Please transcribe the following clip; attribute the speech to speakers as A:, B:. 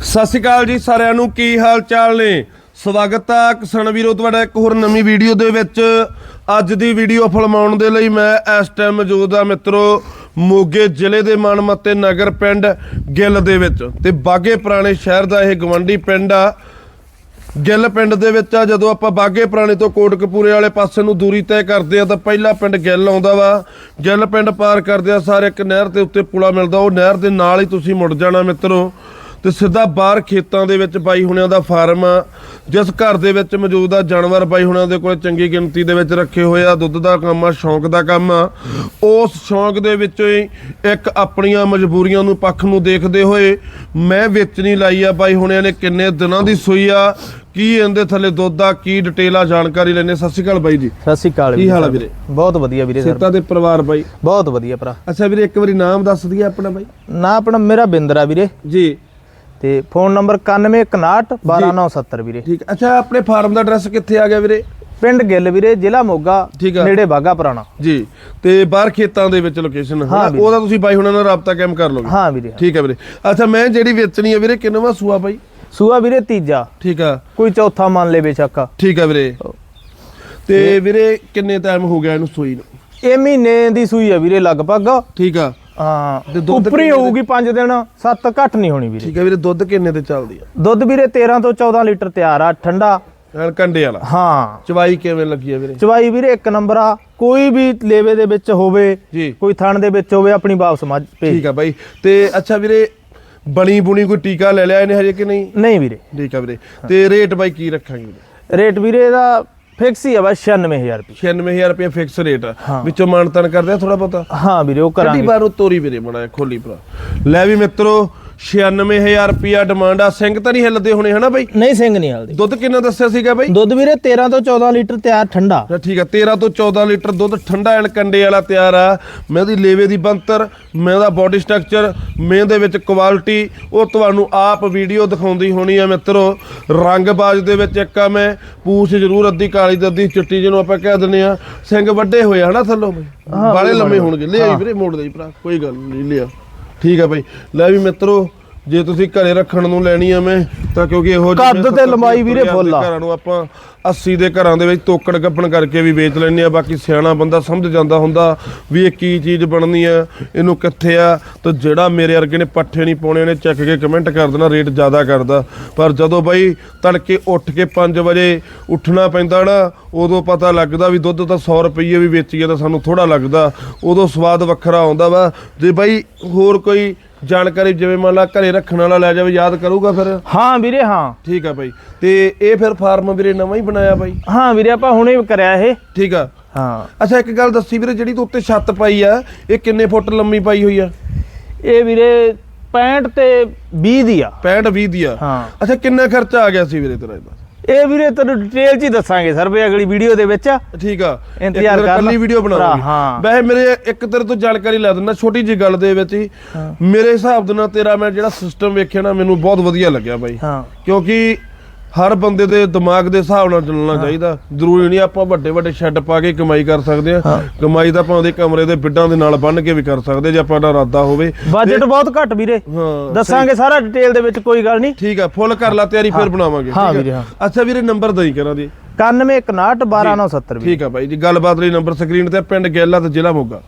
A: ਸਤਿ ਸ਼੍ਰੀ ਅਕਾਲ ਜੀ ਸਾਰਿਆਂ ਨੂੰ, ਕੀ ਹਾਲ ਚਾਲ ਨੇ? ਸਵਾਗਤ ਆ ਕਿਸਾਨ ਵੀਰੋ, ਤੁਹਾਡਾ ਇੱਕ ਹੋਰ ਨਵੀਂ ਵੀਡੀਓ ਦੇ ਵਿੱਚ। ਅੱਜ ਦੀ ਵੀਡੀਓ ਫਿਲਮਾਉਣ ਦੇ ਲਈ ਮੈਂ ਇਸ ਟਾਈਮ ਮੌਜੂਦ ਆ ਮਿੱਤਰੋ, ਮੋਗੇ ਜ਼ਿਲ੍ਹੇ ਦੇ ਮਨਮੱਤੇ ਨਗਰ ਪਿੰਡ ਗਿੱਲ ਦੇ ਵਿੱਚ। ਤੇ ਬਾਗੇ ਪੁਰਾਣੇ ਸ਼ਹਿਰ ਦਾ ਇਹ ਗਵੰਡੀ ਪਿੰਡ ਆ। ਗਿੱਲ ਪਿੰਡ ਦੇ ਵਿੱਚ ਆ, ਜਦੋਂ ਆਪਾਂ ਬਾਗੇ ਪੁਰਾਣੇ ਤੋਂ ਕੋਟਕਪੂਰੇ ਵਾਲੇ ਪਾਸੇ ਨੂੰ ਦੂਰੀ ਤੈਅ ਕਰਦੇ ਆ, ਤਾਂ ਪਹਿਲਾ ਪਿੰਡ ਗਿੱਲ ਆਉਂਦਾ ਵਾ। ਗਿੱਲ ਪਿੰਡ ਪਾਰ ਕਰਦੇ ਆ, ਸਾਰੇ ਇੱਕ ਨਹਿਰ ਦੇ ਉੱਤੇ ਪੁਲਾ ਮਿਲਦਾ, ਉਹ ਨਹਿਰ ਦੇ ਨਾਲ ਹੀ ਤੁਸੀਂ ਮੁੜ ਜਾਣਾ ਮਿੱਤਰੋ। ਤੇ ਸਿੱਧਾ ਬਾਹਰ ਖੇਤਾਂ ਦੇ ਵਿੱਚ ਬਾਈ ਹੁਣਿਆਂ ਦਾ ਫਾਰਮ ਆ। ਜਿਸ ਘਰ ਦੇ ਵਿੱਚ ਮੌਜੂਦ ਆ ਜਾਨਵਰ ਬਾਈ ਹੁਣਿਆਂ ਦੇ ਕੋਲ ਚੰਗੀ ਗਿਣਤੀ ਦੇ ਵਿੱਚ ਰੱਖੇ ਹੋਏ ਆ ਦੁੱਧ ਦਾ ਕੰਮ ਆ ਸ਼ੌਂਕ ਦਾ ਕੰਮ ਆ। ਉਸ ਸ਼ੌਂਕ ਦੇ ਵਿੱਚੋਂ ਹੀ ਇੱਕ ਆਪਣੀਆਂ ਮਜਬੂਰੀਆਂ ਨੂੰ ਪੱਖ ਨੂੰ ਦੇਖਦੇ ਹੋਏ ਮੈਂ ਵੇਚਣੀ ਲਾਈ ਆ। ਬਾਈ ਹੁਣਿਆਂ ਨੇ ਕਿੰਨੇ ਦਿਨਾਂ ਦੀ ਸੂਈ ਆ ਕੀ ਇਹਦੇ ਥੱਲੇ ਦੁੱਧ ਆ ਕੀ ਡਿਟੇਲ ਆ ਜਾਣਕਾਰੀ ਲੈਣੇ ਸਤਿ ਸ਼੍ਰੀ ਅਕਾਲ ਬਾਈ ਜੀ।
B: ਸਤਿ ਸ਼੍ਰੀ ਅਕਾਲ
A: ਕੀ ਹਾਲ ਆ। ਵੀਰੇ?
B: ਬਹੁਤ ਵਧੀਆ ਵੀਰੇ ਸਰ।
A: ਸੇਤਾ ਦੇ ਪਰਿਵਾਰ ਬਾਈ?
B: ਬਹੁਤ ਵਧੀਆ ਭਰਾ।
A: ਅੱਛਾ ਵੀਰੇ ਇੱਕ ਵਾਰੀ ਨਾਮ ਦੱਸ ਦਈਏ ਆਪਣਾ ਬਾਈ।
B: ਨਾ ਆਪਣਾ ਮੇਰਾ ਬਿੰਦਰਾ ਵੀਰੇ।
A: ਜੀ।
B: ਤੇ ਫੋਨ ਨੰਬਰ 9161 ਵੀਰੇ।
A: ਠੀਕ ਅੱਛਾ ਆਪਣੇ ਫਾਰਮ ਦਾ ਐਡਰੈਸ ਕਿੱਥੇ ਆ ਗਿਆ ਵੀਰੇ?
B: ਪਿੰਡ ਗਿੱਲ ਵੀਰੇ ਜ਼ਿਲ੍ਹਾ ਮੋਗਾ। ਨੇੜੇ ਬਾਗਾ ਪੁਰਾਣਾ।
A: ਜੀ ਤੇ ਬਾਹਰ ਖੇਤਾਂ ਦੇ ਵਿੱਚ ਲੋਕੇਸ਼ਨ
B: ਹਾਂ।
A: ਉਹਦਾ ਤੁਸੀਂ ਬਾਈ ਹੁਣਾਂ ਨਾਲ ਰਾਬਤਾ ਕਾਇਮ ਕਰ ਲਓਗੇ
B: ਹਾਂ ਵੀਰੇ
A: ਠੀਕ ਹੈ ਵੀਰੇ। ਅੱਛਾ ਮੈਂ ਜਿਹੜੀ ਵੇਚਣੀ ਹੈ ਵੀਰੇ ਕਿੰਨਵਾਂ ਸੂਆ ਬਾਈ?
B: ਸੂਆ ਵੀਰੇ ਤੀਜਾ।
A: ਠੀਕ ਆ।
B: ਕੋਈ ਚੌਥਾ ਮੰਨ ਲੈ ਬੇਸ਼ੱਕ।
A: ਠੀਕ ਆ ਵੀਰੇ। ਤੇ ਵੀਰੇ ਕਿੰਨੇ ਟਾਈਮ ਹੋ ਗਿਆ ਇਹਨੂੰ ਸੂਈ ਨੂੰ?
B: ਇਹ ਮਹੀਨੇ ਦੀ ਸੂਈ ਆ ਵੀਰੇ ਲਗਭਗ।
A: ਠੀਕ ਆ।
B: ਹਾਂ
A: ਤੇ ਦੁੱਧ
B: ਉੱਪਰ ਹੀ
A: ਕਿੰਨੇ
B: ਹੋਊਗੀ 5 ਦਿਨ 7 ਘੱਟ ਨਹੀਂ ਹੋਣੀ ਵੀਰੇ।
A: ਠੀਕ ਆ ਵੀਰੇ ਦੁੱਧ ਕਿੰਨੇ ਤੇ ਚੱਲਦੀ ਆ?
B: ਦੁੱਧ ਵੀਰੇ 13 ਤੋਂ 14 ਲੀਟਰ ਤਿਆਰ ਆ ਠੰਡਾ।
A: ਨਾਲ ਕੰਡੇ ਵਾਲਾ।
B: ਹਾਂ।
A: ਚਵਾਈ ਕਿਵੇਂ ਲੱਗੀ ਆ ਵੀਰੇ?
B: ਚਵਾਈ ਵੀਰੇ ਇੱਕ ਨੰਬਰ ਆ ਕੋਈ ਵੀ ਲੇਵੇ ਦੇ ਵਿੱਚ ਹੋਵੇ
A: ਜੀ।
B: ਕੋਈ ਥਣ ਦੇ ਵਿੱਚ ਹੋਵੇ ਆਪਣੀ ਵਾਪਸ ਮੱਝ ਭੇਜ।
A: ਠੀਕ ਆ ਬਾਈ। ਤੇ ਅੱਛਾ ਵੀਰੇ ਬਣੀ ਬੁਣੀ ਕੋਈ ਟੀਕਾ ਲੈ ਲਿਆ ਇਹਨੇ ਹਜੇ ਕਿ ਨਹੀਂ?
B: ਨਹੀਂ ਵੀਰੇ।
A: ਠੀਕ ਆ ਵੀਰੇ। ਤੇ ਰੇਟ ਬਾਈ ਕੀ ਰੱਖਾਂਗੇ? ਵੀਰੇ
B: ਰੇਟ ਵੀਰੇ ਦਾ ਫਿਕਸ ਹੀ ਆ ਬਸ 96000 ਰੁਪਏ।
A: 96000 ਰੁਪਏ ਫਿਕਸ ਰੇਟ ਆ। ਵਿੱਚੋਂ ਮਾਨਤਨ ਕਰਦੇ ਆ ਥੋੜਾ ਬਹੁਤਾ?
B: ਹਾਂ ਵੀਰੇ ਉਹ ਕਰਾਂਗੇ।
A: ਬਾਹਰੋਂ ਤੋਰੀ ਵੀਰੇ ਮੜਾ ਖੋਲੀ ਭਰਾ। ਲੈ ਵੀ ਮਿੱਤਰੋ 96000 ਰੁਪਿਆ ਡਿਮਾਂਡ ਆ। ਸਿੰਘ ਤਾਂ ਨਹੀਂ ਹਿੱਲਦੇ ਹੋਣੇ ਹਨਾ ਬਾਈ?
B: ਨਹੀਂ ਸਿੰਘ ਨਹੀਂ ਹਲਦੀ।
A: ਦੁੱਧ ਕਿੰਨਾ ਦੱਸਿਆ ਸੀਗਾ ਬਾਈ?
B: ਦੁੱਧ ਵੀਰੇ 13 ਤੋਂ 14 ਲੀਟਰ ਤਿਆਰ ਠੰਡਾ।
A: ਤਾਂ ਠੀਕ ਆ 13 ਤੋਂ 14 ਲੀਟਰ ਦੁੱਧ ਠੰਡਾ ਐਨ ਕੰਡੇ ਵਾਲਾ ਤਿਆਰ ਆ। ਮੈਂ ਉਹਦੀ ਲੇਵੇ ਦੀ ਬੰਤਰ ਮੈਂ ਉਹਦਾ ਬਾਡੀ ਸਟਰਕਚਰ ਮੈਂ ਦੇ ਵਿੱਚ ਕੁਆਲਿਟੀ ਉਹ ਤੁਹਾਨੂੰ ਆਪ ਵੀਡੀਓ ਦਿਖਾਉਂਦੀ ਹੋਣੀ ਆ ਮਿੱਤਰੋ। ਰੰਗਬਾਜ਼ ਦੇ ਵਿੱਚ ਇੱਕ ਆ ਮੈਂ ਪੂਛ ਜ਼ਰੂਰ ਅੱਧੀ ਕਾਲੀ ਅੱਧੀ ਚਿੱਟੀ ਜਿਹਨੂੰ ਆਪਾਂ ਕਹਿ ਦਿੰਦੇ ਆ। ਸਿੰਘ ਵੱਡੇ ਹੋਏ ਹਨਾ ਥੱਲੋਂ ਬਾਲੇ ਲੰਮੇ ਹੋਣਗੇ। ਲੈ ਆਈ ਵੀਰੇ ਮੋੜ ਦੇ ਭਰਾ ਕੋਈ ਗੱਲ ਨਹੀਂ ਲਿਆ। ਠੀਕ ਆ ਬਾਈ। ਲੈ ਵੀ ਮਿੱਤਰੋ ਜੇ ਤੁਸੀਂ ਘਰੇ ਰੱਖਣ ਨੂੰ ਲੈਣੀ ਆ ਮੈਂ ਤਾਂ ਕਿਉਂਕਿ ਇਹੋ ਜਿਹੇ
B: ਕੱਦ ਤੇ ਲੰਬਾਈ ਵੀਰੇ ਫੁੱਲ ਆ।
A: ਘਰਾਂ ਨੂੰ ਆਪਾਂ 80 ਦੇ ਘਰਾਂ ਦੇ ਵਿੱਚ ਤੋਕੜ ਗੱਪਣ ਕਰਕੇ ਵੀ ਵੇਚ ਲੈਂਦੇ ਆ ਬਾਕੀ ਸਿਆਣਾ ਬੰਦਾ ਸਮਝ ਜਾਂਦਾ ਹੁੰਦਾ ਵੀ ਇਹ ਕੀ ਚੀਜ਼ ਬਣਨੀ ਆ ਇਹਨੂੰ ਕਿੱਥੇ ਆ ਤਾਂ ਜਿਹੜਾ ਮੇਰੇ ਵਰਗੇ ਨੇ ਪੱਠੇ ਨਹੀਂ ਪਾਉਣੇ ਨੇ ਚੱਕ ਕੇ ਕਮੈਂਟ ਕਰ ਦੇਣਾ ਰੇਟ ਜ਼ਿਆਦਾ ਕਰਦਾ। ਪਰ ਜਦੋਂ ਬਾਈ ਤੜਕੇ ਉੱਠ ਕੇ 5 ਵਜੇ ਉੱਠਣਾ ਪੈਂਦਾ ਨਾ ਉਦੋਂ ਪਤਾ ਲੱਗਦਾ ਵੀ ਦੁੱਧ ਤਾਂ 100 ਰੁਪਏ ਵੀ ਵੇਚੀਏ ਤਾਂ ਸਾਨੂੰ ਥੋੜਾ ਲੱਗਦਾ। ਉਦੋਂ ਸਵਾਦ ਵੱਖਰਾ ਆਉਂਦਾ ਵਾ। ਜੇ ਬਾਈ ਹੋਰ ਕੋਈ ਜਾਣਕਾਰੀ ਜਿਵੇਂ ਮੰਨ ਲਾ ਘਰੇ ਰੱਖਣ ਵਾਲਾ ਲੈ ਜਾਵੇ ਯਾਦ ਕਰੂਗਾ ਫਿਰ?
B: ਹਾਂ ਵੀਰੇ ਹਾਂ।
A: ਠੀਕ ਆ ਬਾਈ। ਤੇ ਇਹ ਫਿਰ ਫਾਰਮ ਵੀਰੇ ਨਵਾਂ ਹੀ ਬਣਾਇਆ ਬਾਈ?
B: ਹਾਂ ਵੀਰੇ ਆਪਾਂ ਹੁਣੇ ਕਰਿਆ ਇਹ।
A: ਠੀਕ ਆ।
B: ਹਾਂ।
A: ਅੱਛਾ ਇੱਕ ਗੱਲ ਦੱਸੀ ਵੀਰੇ ਜਿਹੜੀ ਤੂੰ ਉੱਤੇ ਛੱਤ ਪਾਈ ਆ ਇਹ ਕਿੰਨੇ ਫੁੱਟ ਲੰਮੀ ਪਾਈ ਹੋਈ ਆ?
B: ਇਹ ਵੀਰੇ 65 ਤੇ 20 ਦੀ ਆ।
A: 65 20 ਦੀ ਆ।
B: ਹਾਂ।
A: ਅੱਛਾ ਕਿੰਨਾ ਖਰਚਾ ਆ ਗਿਆ ਸੀ ਵੀਰੇ ਤੇਰਾ ਇਹਦਾ
B: ਇਹ ਵੀਰੇ ਤੈਨੂੰ ਡਿਟੇਲ ਚ ਹੀ ਦੱਸਾਂਗੇ ਸਰ ਵੀ ਅਗਲੀ ਵੀਡੀਓ ਦੇ ਵਿੱਚ
A: ਠੀਕ ਆ।
B: ਇੰਤਜ਼ਾਰ ਕਰ
A: ਕੱਲੀ। ਵੀਡੀਓ ਬਣਾਵਾਂਗੇ
B: ਭਰਾ, ਹਾਂ।
A: ਵੈਸੇ ਮੇਰੇ ਇੱਕ ਤੇਰੇ ਤੋਂ ਜਾਣਕਾਰੀ ਲੈ ਦਿੰਦਾ ਛੋਟੀ ਜੀ ਗੱਲ ਦੇ ਵਿੱਚ ਹੀ। ਮੇਰੇ ਹਿਸਾਬ ਦੇ ਨਾਲ ਤੇਰਾ ਮੈਂ ਜਿਹੜਾ ਸਿਸਟਮ ਵੇਖਿਆ ਨਾ ਮੈਨੂੰ ਬਹੁਤ ਵਧੀਆ ਲੱਗਿਆ ਬਾਈ।
B: ਹਾਂ।
A: ਕਿਉਂਕਿ ਹਰ ਬੰਦੇ ਦੇ ਦਿਮਾਗ ਦੇ ਹਿਸਾਬ ਨਾਲ ਚੱਲਣਾ ਚਾਹੀਦਾ। ਜ਼ਰੂਰੀ ਨਹੀਂ ਆਪਾਂ ਵੱਡੇ ਵੱਡੇ ਸ਼ੈੱਡ ਪਾ ਕੇ ਕਮਾਈ ਕਰ ਸਕਦੇ ਆ। ਕਮਾਈ ਤਾਂ ਆਪਾਂ ਉਹਦੇ ਕਮਰੇ ਦੇ ਬਿੱਡਾਂ ਦੇ ਨਾਲ ਬੰਨ ਕੇ ਵੀ ਕਰ ਸਕਦੇ ਜੇ ਆਪਾਂ ਦਾ ਇਰਾਦਾ ਹੋਵੇ।
B: ਬਜਟ ਬਹੁਤ ਘੱਟ ਵੀਰੇ। ਦੱਸਾਂਗੇ ਸਾਰਾ ਡਿਟੇਲ ਦੇ ਵਿੱਚ ਕੋਈ ਗੱਲ ਨਹੀਂ।
A: ਠੀਕ ਆ ਫੁੱਲ ਕਰ ਲਾ ਤਿਆਰੀ ਫਿਰ ਬਣਾਵਾਂਗੇ
B: ਹਾਂ? ਵੀਰੇ, ਹਾਂ।
A: ਅੱਛਾ ਵੀਰੇ ਨੰਬਰ ਦਈ ਕਰਾਂ ਦੀ
B: 9161 12970 ਵੀਰੇ।
A: ਠੀਕ ਆ ਬਾਈ ਜੀ ਗੱਲਬਾਤ ਲਈ ਨੰਬਰ ਸਕਰੀਨ ਤੇ ਪਿੰਡ ਗੈਲਾ ਤੇ ਜ਼ਿਲ੍ਹਾ ਮੋਗਾ।